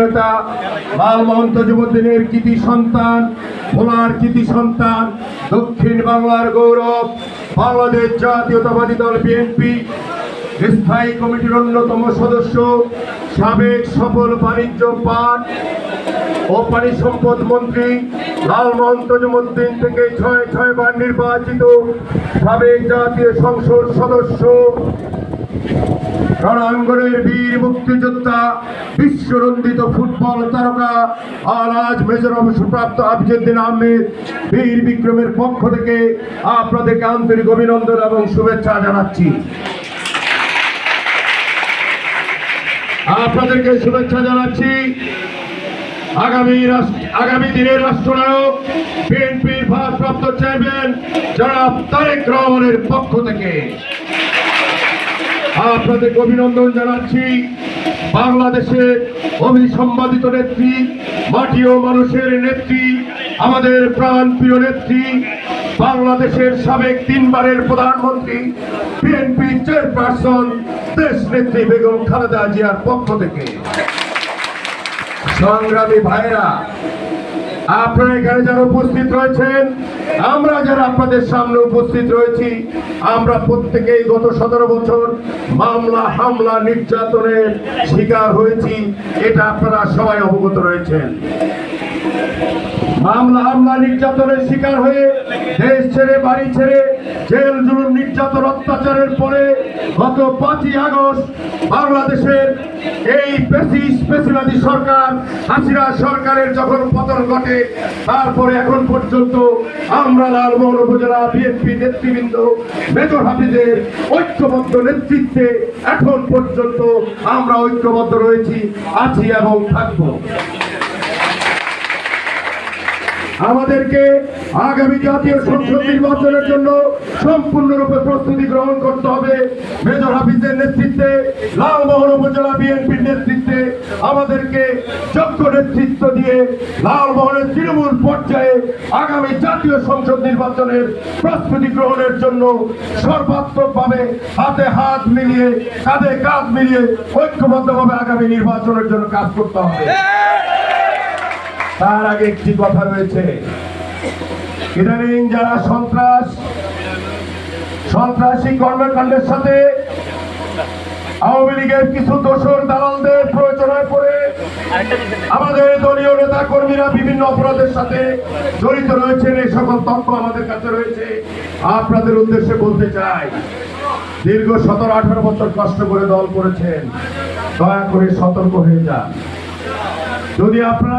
নেতা লাল মহন্ত যুবদিনের কৃতি সন্তান, ভোলার কৃতি সন্তান, দক্ষিণ বাংলার গৌরব, বাংলাদেশ জাতীয়তাবাদী দল বিএনপি, স্থায়ী কমিটির অন্যতম সদস্য, সাবেক সফল বাণিজ্য পাট ও পানি সম্পদ মন্ত্রী লালমোহন তজুমুদ্দিন থেকে ছয় ছয় বার নির্বাচিত সাবেক জাতীয় সংসদ সদস্য। রণাঙ্গনের বীর মুক্তিযোদ্ধা, বিশ্বরঞ্জিত ফুটবল তারকা মেজর অবসরপ্রাপ্ত আফজুদ্দিন আহমেদ, বীর বিক্রমের পক্ষ থেকে আপনাদেরকে আন্তরিক অভিনন্দন এবং শুভেচ্ছা জানাচ্ছি। আপনাদেরকে শুভেচ্ছা জানাচ্ছি। আগামী আগামী দিনের রাষ্ট্রনায়ক, বিএনপির ভারপ্রাপ্ত চেয়ারম্যান জনাব তারেক রহমানের পক্ষ থেকে। আপনাদেরকে অভিনন্দন জানাচ্ছি। বাংলাদেশের অভিসম্বাদিত নেত্রী মাটি ও মানুষের নেত্রী, আমাদের প্রাণ প্রিয় নেত্রী, বাংলাদেশের সাবেক তিনবারের প্রধানমন্ত্রী, বিএনপি চেয়ারপারসন, দেশ নেত্রী বেগম খালেদা জিয়ার পক্ষ থেকে। সংগ্রামী ভাইরা আপনারা এখানে যারা উপস্থিত রয়েছেন, আমরা যারা আপনাদের সামনে উপস্থিত রয়েছি, আমরা প্রত্যেকেই গত সতেরো বছর মামলা, হামলা, নির্যাতনের শিকার হয়েছি, এটা আপনারা সবাই অবগত রয়েছেন। মামলা, হামলা, নির্যাতনের শিকার হয়ে দেশ ছেড়ে, বাড়ি ছেড়ে জেল, জুলুম, নির্যাতন, অত্যাচারের পরে গত পাঁচই আগস্ট বাংলাদেশের এই পেশি পেশিবাদী সরকার, হাসিনা সরকারের যখন পতন ঘটে, তারপরে এখন পর্যন্ত আমরা লালমোহন উপজেলা বিএনপি নেতৃবৃন্দ, মেজর হাফিজের ঐক্যবদ্ধ নেতৃত্বে এখন পর্যন্ত আমরা ঐক্যবদ্ধ রয়েছি, আছি এবং থাকব। আমাদেরকে আগামী জাতীয় সংসদ নির্বাচনের জন্য সম্পূর্ণরূপে প্রস্তুতি গ্রহণ করতে হবে। মেজর হাফিজের নেতৃত্বে, লালমোহন উপজেলা বিএনপির নেতৃত্বে আমাদেরকে যোগ্য নেতৃত্ব দিয়ে লালমোহনের তৃণমূল পর্যায়ে আগামী জাতীয় সংসদ নির্বাচনের প্রস্তুতি গ্রহণের জন্য সর্বাত্মকভাবে হাতে হাত মিলিয়ে, কাঁধে কাঁধ মিলিয়ে ঐক্যবদ্ধভাবে আগামী নির্বাচনের জন্য কাজ করতে হবে। তার আগে একটি কথা রয়েছে। ইদানিং যারা সন্ত্রাস, সন্ত্রাসী কর্মকাণ্ডের সাথে আওয়ামী লীগের কিছু দোষর দালালদের প্রয়োজনায় পড়ে, আমাদের দলীয় নেতা কর্মীরা বিভিন্ন অপরাধের সাথে জড়িত রয়েছেন। এই সকল তথ্য আমাদের কাছে রয়েছে। আপনাদের উদ্দেশ্যে বলতে চাই, দীর্ঘ সতেরো আঠারো বছর কষ্ট করে দল করেছেন। দয়া করে সতর্ক হয়ে যান। যদি আপনারা